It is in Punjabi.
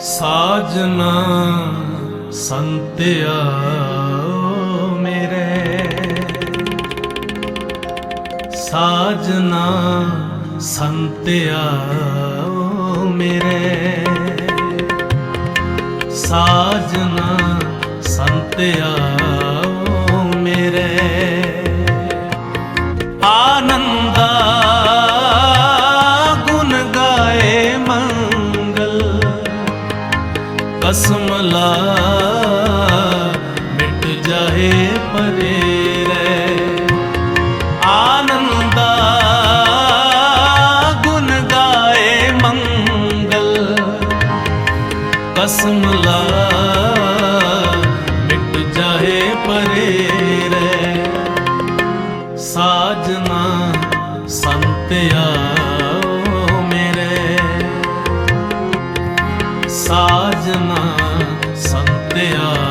ਸਾਜਨਾ ਸੰਤਿਆ ਮੇਰੇ। ਸਾਜਨਾ ਸੰਤਿਆ ਮੇਰੇ। ਸਾਜਨਾ ਸੰਤਿਆ ਮੇਰੇ। ਆਨੰਦਾ ਕਸਮ ਲਾ, ਮਿਟ ਜਾਏ ਪਰੇ ਆਨੰਦਾ ਗੁਣ ਗਾਏ ਮੰਗਲ। ਕਸਮ ਲਾ, ਮਿਟ ਜਾਏ ਪਰੇ ਰਹਿ। ਸਾਜਨਾ ਸੰਤਿਆ ਸਾਜਨਾ ਸੰਤਿਆ